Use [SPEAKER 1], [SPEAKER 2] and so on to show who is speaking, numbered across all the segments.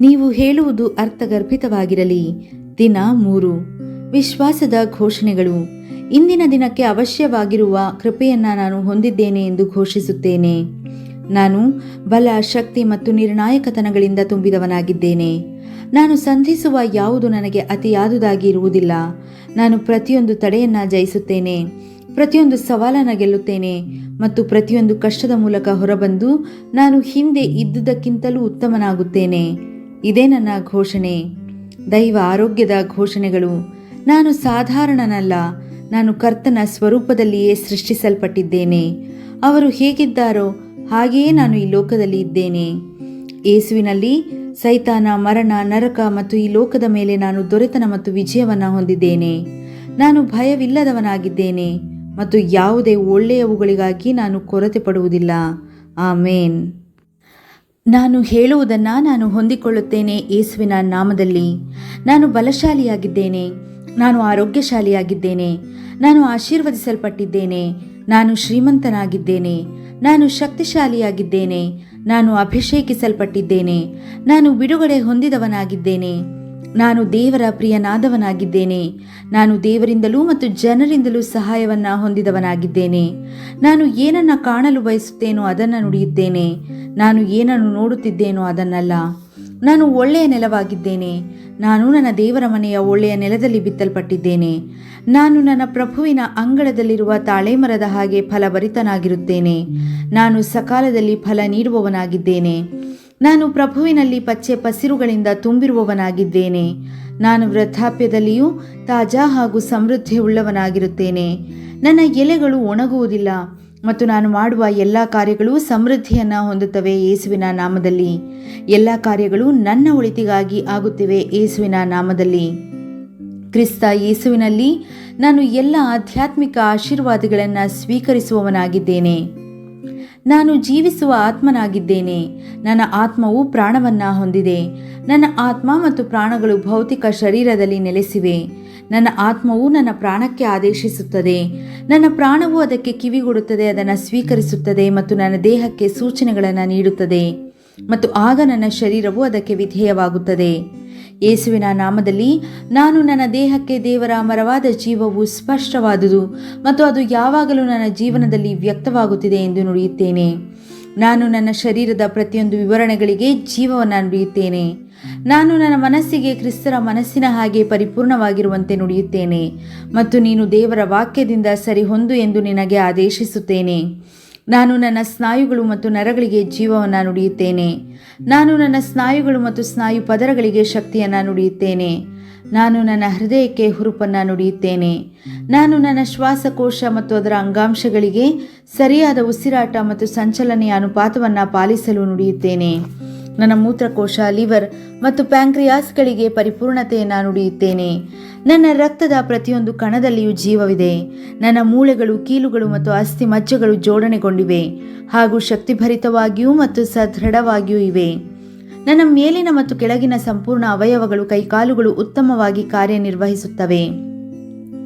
[SPEAKER 1] ನೀವು ಹೇಳುವುದು ಅರ್ಥಗರ್ಭಿತವಾಗಿರಲಿ. ದಿನ ಮೂರು. ವಿಶ್ವಾಸದ ಘೋಷಣೆಗಳು. ಇಂದಿನ ದಿನಕ್ಕೆ ಅವಶ್ಯವಾಗಿರುವ ಕೃಪೆಯನ್ನ ನಾನು ಹೊಂದಿದ್ದೇನೆ ಎಂದು ಘೋಷಿಸುತ್ತೇನೆ. ನಾನು ಬಲ, ಶಕ್ತಿ ಮತ್ತು ನಿರ್ಣಾಯಕತನಗಳಿಂದ ತುಂಬಿದವನಾಗಿದ್ದೇನೆ. ನಾನು ಸಂಧಿಸುವ ಯಾವುದು ನನಗೆ ಅತಿಯಾದುದಾಗಿ ಇರುವುದಿಲ್ಲ. ನಾನು ಪ್ರತಿಯೊಂದು ತಡೆಯನ್ನ ಜಯಿಸುತ್ತೇನೆ. ಪ್ರತಿಯೊಂದು ಸವಾಲನ್ನ ಗೆಲ್ಲುತ್ತೇನೆ. ಮತ್ತು ಪ್ರತಿಯೊಂದು ಕಷ್ಟದ ಮೂಲಕ ಹೊರಬಂದು ನಾನು ಹಿಂದೆ ಇದ್ದುದಕ್ಕಿಂತಲೂ ಉತ್ತಮನಾಗುತ್ತೇನೆ. ಇದೇ ನನ್ನ ಘೋಷಣೆ. ದೈವ ಆರೋಗ್ಯದ ಘೋಷಣೆಗಳು. ನಾನು ಸಾಧಾರಣನಲ್ಲ, ನಾನು ಕರ್ತನ ಸ್ವರೂಪದಲ್ಲಿಯೇ ಸೃಷ್ಟಿಸಲ್ಪಟ್ಟಿದ್ದೇನೆ. ಅವರು ಹೇಗಿದ್ದಾರೋ ಹಾಗೆಯೇ ನಾನು ಈ ಲೋಕದಲ್ಲಿ ಇದ್ದೇನೆ. ಯೇಸುವಿನಲ್ಲಿ ಸೈತಾನ ಮರಣ, ನರಕ ಮತ್ತು ಈ ಲೋಕದ ಮೇಲೆ ನಾನು ದೊರೆತನ ಮತ್ತು ವಿಜಯವನ್ನು ಹೊಂದಿದ್ದೇನೆ. ನಾನು ಭಯವಿಲ್ಲದವನಾಗಿದ್ದೇನೆ ಮತ್ತು ಯಾವುದೇ ಒಳ್ಳೆಯವುಗಳಿಗಾಗಿ ನಾನು ಕೊರತೆ ಪಡುವುದಿಲ್ಲ. ಆಮೇನ್. ನಾನು ಹೇಳುವುದನ್ನು ನಾನು ಹೊಂದಿಕೊಳ್ಳುತ್ತೇನೆ ಯೇಸುವಿನ ನಾಮದಲ್ಲಿ. ನಾನು ಬಲಶಾಲಿಯಾಗಿದ್ದೇನೆ. ನಾನು ಆರೋಗ್ಯಶಾಲಿಯಾಗಿದ್ದೇನೆ. ನಾನು ಆಶೀರ್ವದಿಸಲ್ಪಟ್ಟಿದ್ದೇನೆ. ನಾನು ಶ್ರೀಮಂತನಾಗಿದ್ದೇನೆ. ನಾನು ಶಕ್ತಿಶಾಲಿಯಾಗಿದ್ದೇನೆ. ನಾನು ಅಭಿಷೇಕಿಸಲ್ಪಟ್ಟಿದ್ದೇನೆ. ನಾನು ಬಿಡುಗಡೆ ಹೊಂದಿದವನಾಗಿದ್ದೇನೆ. ನಾನು ದೇವರ ಪ್ರಿಯನಾದವನಾಗಿದ್ದೇನೆ. ನಾನು ದೇವರಿಂದಲೂ ಮತ್ತು ಜನರಿಂದಲೂ ಸಹಾಯವನ್ನ ಹೊಂದಿದವನಾಗಿದ್ದೇನೆ. ನಾನು ಏನನ್ನ ಕಾಣಲು ಬಯಸುತ್ತೇನೋ ಅದನ್ನು ನುಡಿಯುತ್ತೇನೆ. ನಾನು ಏನನ್ನು ನೋಡುತ್ತಿದ್ದೇನೋ ಅದನ್ನಲ್ಲ. ನಾನು ಒಳ್ಳೆಯ ನೆಲವಾಗಿದ್ದೇನೆ. ನಾನು ನನ್ನ ದೇವರ ಮನೆಯ ಒಳ್ಳೆಯ ನೆಲದಲ್ಲಿ ಬಿತ್ತಲ್ಪಟ್ಟಿದ್ದೇನೆ. ನಾನು ನನ್ನ ಪ್ರಭುವಿನ ಅಂಗಳದಲ್ಲಿರುವ ತಾಳೆಮರದ ಹಾಗೆ ಫಲಭರಿತನಾಗಿರುತ್ತೇನೆ. ನಾನು ಸಕಾಲದಲ್ಲಿ ಫಲ ನೀಡುವವನಾಗಿದ್ದೇನೆ. ನಾನು ಪ್ರಭುವಿನಲ್ಲಿ ಪಚ್ಚೆ ಪಸಿರುಗಳಿಂದ ತುಂಬಿರುವವನಾಗಿದ್ದೇನೆ. ನಾನು ವೃದ್ಧಾಪ್ಯದಲ್ಲಿಯೂ ತಾಜಾ ಹಾಗೂ ಸಮೃದ್ಧಿಯುಳ್ಳವನಾಗಿರುತ್ತೇನೆ ನನ್ನ ಎಲೆಗಳು ಒಣಗುವುದಿಲ್ಲ ಮತ್ತು ನಾನು ಮಾಡುವ ಎಲ್ಲ ಕಾರ್ಯಗಳು ಸಮೃದ್ಧಿಯನ್ನು ಹೊಂದುತ್ತವೆ ಯೇಸುವಿನ ನಾಮದಲ್ಲಿ. ಎಲ್ಲ ಕಾರ್ಯಗಳು ನನ್ನ ಒಳಿತಿಗಾಗಿ ಆಗುತ್ತಿವೆ ಯೇಸುವಿನ ನಾಮದಲ್ಲಿ. ಕ್ರಿಸ್ತ ಯೇಸುವಿನಲ್ಲಿ ನಾನು ಎಲ್ಲ ಆಧ್ಯಾತ್ಮಿಕ ಆಶೀರ್ವಾದಗಳನ್ನು ಸ್ವೀಕರಿಸುವವನಾಗಿದ್ದೇನೆ. ನಾನು ಜೀವಿಸುವ ಆತ್ಮನಾಗಿದ್ದೇನೆ. ನನ್ನ ಆತ್ಮವು ಪ್ರಾಣವನ್ನ ಹೊಂದಿದೆ. ನನ್ನ ಆತ್ಮ ಮತ್ತು ಪ್ರಾಣಗಳು ಭೌತಿಕ ಶರೀರದಲ್ಲಿ ನೆಲೆಸಿವೆ. ನನ್ನ ಆತ್ಮವು ನನ್ನ ಪ್ರಾಣಕ್ಕೆ ಆದೇಶಿಸುತ್ತದೆ. ನನ್ನ ಪ್ರಾಣವು ಅದಕ್ಕೆ ಕಿವಿಗೊಡುತ್ತದೆ, ಅದನ್ನು ಸ್ವೀಕರಿಸುತ್ತದೆ ಮತ್ತು ನನ್ನ ದೇಹಕ್ಕೆ ಸೂಚನೆಗಳನ್ನು ನೀಡುತ್ತದೆ. ಮತ್ತು ಆಗ ನನ್ನ ಶರೀರವು ಅದಕ್ಕೆ ವಿಧೇಯವಾಗುತ್ತದೆ. ಯೇಸುವಿನ ನಾಮದಲ್ಲಿ ನಾನು ನನ್ನ ದೇಹಕ್ಕೆ ದೇವರ ಅಮರವಾದ ಜೀವವು ಸ್ಪಷ್ಟವಾದುದು ಮತ್ತು ಅದು ಯಾವಾಗಲೂ ನನ್ನ ಜೀವನದಲ್ಲಿ ವ್ಯಕ್ತವಾಗುತ್ತಿದೆ ಎಂದು ನುಡಿಯುತ್ತೇನೆ. ನಾನು ನನ್ನ ಶರೀರದ ಪ್ರತಿಯೊಂದು ವಿವರಣೆಗಳಿಗೆ ಜೀವವನ್ನು ನುಡಿಯುತ್ತೇನೆ. ನಾನು ನನ್ನ ಮನಸ್ಸಿಗೆ ಕ್ರಿಸ್ತರ ಮನಸ್ಸಿನ ಹಾಗೆ ಪರಿಪೂರ್ಣವಾಗಿರುವಂತೆ ನುಡಿಯುತ್ತೇನೆ ಮತ್ತು ನೀನು ದೇವರ ವಾಕ್ಯದಿಂದ ಸರಿಹೊಂದು ಎಂದು ನಿನಗೆ ಆದೇಶಿಸುತ್ತೇನೆ. ನಾನು ನನ್ನ ಸ್ನಾಯುಗಳು ಮತ್ತು ನರಗಳಿಗೆ ಜೀವವನ್ನು ನುಡಿಯುತ್ತೇನೆ. ನಾನು ನನ್ನ ಸ್ನಾಯುಗಳು ಮತ್ತು ಸ್ನಾಯು ಪದರಗಳಿಗೆ ಶಕ್ತಿಯನ್ನು ನುಡಿಯುತ್ತೇನೆ. ನಾನು ನನ್ನ ಹೃದಯಕ್ಕೆ ಹುರುಪನ್ನು ನುಡಿಯುತ್ತೇನೆ. ನಾನು ನನ್ನ ಶ್ವಾಸಕೋಶ ಮತ್ತು ಅದರ ಅಂಗಾಂಶಗಳಿಗೆ ಸರಿಯಾದ ಉಸಿರಾಟ ಮತ್ತು ಸಂಚಲನೆಯ ಅನುಪಾತವನ್ನು ಪಾಲಿಸಲು ನುಡಿಯುತ್ತೇನೆ. ನನ್ನ ಮೂತ್ರಕೋಶ, ಲಿವರ್ ಮತ್ತು ಪ್ಯಾಂಕ್ರಿಯಾಸ್ಗಳಿಗೆ ಪರಿಪೂರ್ಣತೆಯನ್ನು ನುಡಿಯುತ್ತೇನೆ. ನನ್ನ ರಕ್ತದ ಪ್ರತಿಯೊಂದು ಕಣದಲ್ಲಿಯೂ ಜೀವವಿದೆ. ನನ್ನ ಮೂಳೆಗಳು, ಕೀಲುಗಳು ಮತ್ತು ಅಸ್ಥಿ ಮಜ್ಜೆಗಳು ಜೋಡಣೆಗೊಂಡಿವೆ ಹಾಗೂ ಶಕ್ತಿಭರಿತವಾಗಿಯೂ ಮತ್ತು ಸದೃಢವಾಗಿಯೂ ಇವೆ. ನನ್ನ ಮೇಲಿನ ಮತ್ತು ಕೆಳಗಿನ ಸಂಪೂರ್ಣ ಅವಯವಗಳು ಕೈಕಾಲುಗಳು ಉತ್ತಮವಾಗಿ ಕಾರ್ಯನಿರ್ವಹಿಸುತ್ತವೆ.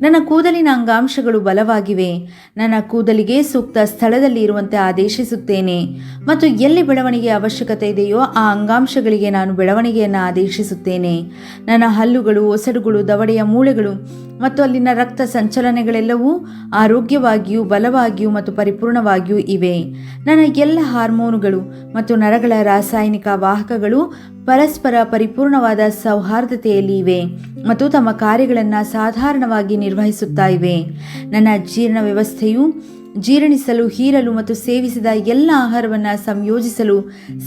[SPEAKER 1] ನನ್ನ ಕೂದಲಿನ ಅಂಗಾಂಶಗಳು ಬಲವಾಗಿವೆ. ನನ್ನ ಕೂದಲಿಗೆ ಸೂಕ್ತ ಸ್ಥಳದಲ್ಲಿ ಇರುವಂತೆ ಆದೇಶಿಸುತ್ತೇನೆ. ಮತ್ತು ಎಲ್ಲಿ ಬೆಳವಣಿಗೆ ಅವಶ್ಯಕತೆ ಇದೆಯೋ ಆ ಅಂಗಾಂಶಗಳಿಗೆ ನಾನು ಬೆಳವಣಿಗೆಯನ್ನು ಆದೇಶಿಸುತ್ತೇನೆ. ನನ್ನ ಹಲ್ಲುಗಳು, ಒಸಡುಗಳು, ದವಡೆಯ ಮೂಳೆಗಳು ಮತ್ತು ಅಲ್ಲಿನ ರಕ್ತ ಸಂಚಲನೆಗಳೆಲ್ಲವೂ ಆರೋಗ್ಯವಾಗಿಯೂ ಬಲವಾಗಿಯೂ ಮತ್ತು ಪರಿಪೂರ್ಣವಾಗಿಯೂ ಇವೆ. ನನ್ನ ಎಲ್ಲ ಹಾರ್ಮೋನುಗಳು ಮತ್ತು ನರಗಳ ರಾಸಾಯನಿಕ ವಾಹಕಗಳು ಪರಸ್ಪರ ಪರಿಪೂರ್ಣವಾದ ಸೌಹಾರ್ದತೆಯಲ್ಲಿ ಇವೆ ಮತ್ತು ತಮ್ಮ ಕಾರ್ಯಗಳನ್ನು ಸಾಧಾರಣವಾಗಿ ನಿರ್ವಹಿಸುತ್ತಾ ಇವೆ. ನನ್ನ ಜೀರ್ಣ ವ್ಯವಸ್ಥೆಯು ಜೀರ್ಣಿಸಲು, ಹೀರಲು ಮತ್ತು ಸೇವಿಸಿದ ಎಲ್ಲ ಆಹಾರವನ್ನು ಸಂಯೋಜಿಸಲು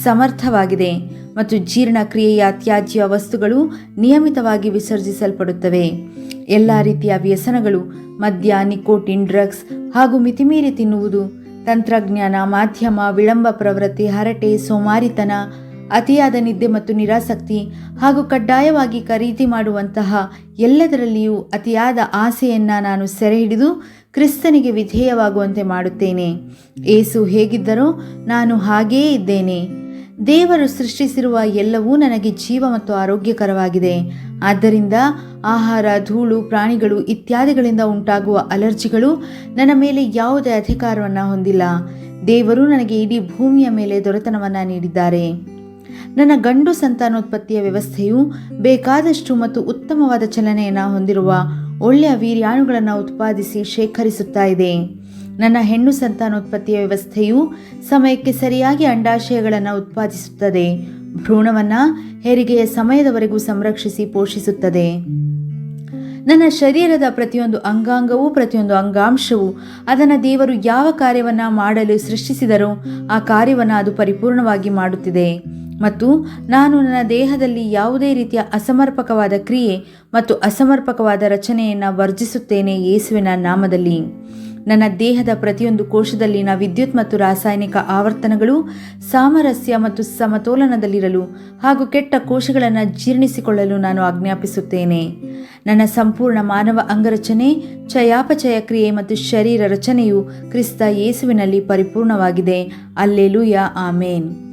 [SPEAKER 1] ಸಮರ್ಥವಾಗಿದೆ ಮತ್ತು ಜೀರ್ಣಕ್ರಿಯೆಯ ತ್ಯಾಜ್ಯ ವಸ್ತುಗಳು ನಿಯಮಿತವಾಗಿ ವಿಸರ್ಜಿಸಲ್ಪಡುತ್ತವೆ. ಎಲ್ಲ ರೀತಿಯ ವ್ಯಸನಗಳು, ಮದ್ಯ, ನಿಕೋಟಿನ್, ಡ್ರಗ್ಸ್ ಹಾಗೂ ಮಿತಿಮೀರಿ ತಿನ್ನುವುದು. ತಂತ್ರಜ್ಞಾನ, ಮಾಧ್ಯಮ, ವಿಳಂಬ ಪ್ರವೃತ್ತಿ, ಹರಟೆ, ಸೋಮಾರಿತನ, ಅತಿಯಾದ ನಿದ್ದೆ ಮತ್ತು ನಿರಾಸಕ್ತಿ ಹಾಗೂ ಕಡ್ಡಾಯವಾಗಿ ಖರೀದಿ ಮಾಡುವಂತಹ ಎಲ್ಲದರಲ್ಲಿಯೂ ಅತಿಯಾದ ಆಸೆಯನ್ನು ನಾನು ಸೆರೆ ಹಿಡಿದು ಕ್ರಿಸ್ತನಿಗೆ ವಿಧೇಯವಾಗುವಂತೆ ಮಾಡುತ್ತೇನೆ. ಏಸು ಹೇಗಿದ್ದರೋ ನಾನು ಹಾಗೇ ಇದ್ದೇನೆ. ದೇವರು ಸೃಷ್ಟಿಸಿರುವ ಎಲ್ಲವೂ ನನಗೆ ಜೀವ ಮತ್ತು ಆರೋಗ್ಯಕರವಾಗಿದೆ. ಆದ್ದರಿಂದ ಆಹಾರ, ಧೂಳು, ಪ್ರಾಣಿಗಳು ಇತ್ಯಾದಿಗಳಿಂದ ಉಂಟಾಗುವ ಅಲರ್ಜಿಗಳು ನನ್ನ ಮೇಲೆ ಯಾವುದೇ ಅಧಿಕಾರವನ್ನು ಹೊಂದಿಲ್ಲ. ದೇವರು ನನಗೆ ಇಡೀ ಭೂಮಿಯ ಮೇಲೆ ದೊರೆತನವನ್ನು ನೀಡಿದ್ದಾರೆ. ನನ್ನ ಗಂಡು ಸಂತಾನೋತ್ಪತ್ತಿಯ ವ್ಯವಸ್ಥೆಯು ಬೇಕಾದಷ್ಟು ಮತ್ತು ಉತ್ತಮವಾದ ಚಲನೆಯನ್ನು ಹೊಂದಿರುವ ಒಳ್ಳೆಯ ವೀರ್ಯಾಣುಗಳನ್ನು ಉತ್ಪಾದಿಸಿ ಶೇಖರಿಸುತ್ತಾ ಇದೆ. ನನ್ನ ಹೆಣ್ಣು ಸಂತಾನೋತ್ಪತ್ತಿಯ ವ್ಯವಸ್ಥೆಯು ಸಮಯಕ್ಕೆ ಸರಿಯಾಗಿ ಅಂಡಾಶಯಗಳನ್ನು ಉತ್ಪಾದಿಸುತ್ತದೆ. ಭ್ರೂಣವನ್ನು ಹೆರಿಗೆಯ ಸಮಯದವರೆಗೂ ಸಂರಕ್ಷಿಸಿ ಪೋಷಿಸುತ್ತದೆ. ನನ್ನ ಶರೀರದ ಪ್ರತಿಯೊಂದು ಅಂಗಾಂಗವೂ ಪ್ರತಿಯೊಂದು ಅಂಗಾಂಶವೂ ಅದನ್ನು ದೇವರು ಯಾವ ಕಾರ್ಯವನ್ನು ಮಾಡಲು ಸೃಷ್ಟಿಸಿದರೋ ಆ ಕಾರ್ಯವನ್ನು ಅದು ಪರಿಪೂರ್ಣವಾಗಿ ಮಾಡುತ್ತಿದೆ. ಮತ್ತು ನಾನು ನನ್ನ ದೇಹದಲ್ಲಿ ಯಾವುದೇ ರೀತಿಯ ಅಸಮರ್ಪಕವಾದ ಕ್ರಿಯೆ ಮತ್ತು ಅಸಮರ್ಪಕವಾದ ರಚನೆಯನ್ನು ವರ್ಜಿಸುತ್ತೇನೆ ಯೇಸುವಿನ ನಾಮದಲ್ಲಿ. ನನ್ನ ದೇಹದ ಪ್ರತಿಯೊಂದು ಕೋಶದಲ್ಲಿನ ವಿದ್ಯುತ್ ಮತ್ತು ರಾಸಾಯನಿಕ ಆವರ್ತನಗಳು ಸಾಮರಸ್ಯ ಮತ್ತು ಸಮತೋಲನದಲ್ಲಿರಲು ಹಾಗೂ ಕೆಟ್ಟ ಕೋಶಗಳನ್ನು ಜೀರ್ಣಿಸಿಕೊಳ್ಳಲು ನಾನು ಆಜ್ಞಾಪಿಸುತ್ತೇನೆ. ನನ್ನ ಸಂಪೂರ್ಣ ಮಾನವ ಅಂಗರಚನೆ, ಚಯಾಪಚಯ ಕ್ರಿಯೆ ಮತ್ತು ಶರೀರ ರಚನೆಯು ಕ್ರಿಸ್ತ ಯೇಸುವಿನಲ್ಲಿ ಪರಿಪೂರ್ಣವಾಗಿದೆ. ಅಲ್ಲೆಲುಯ, ಆಮೇನ್.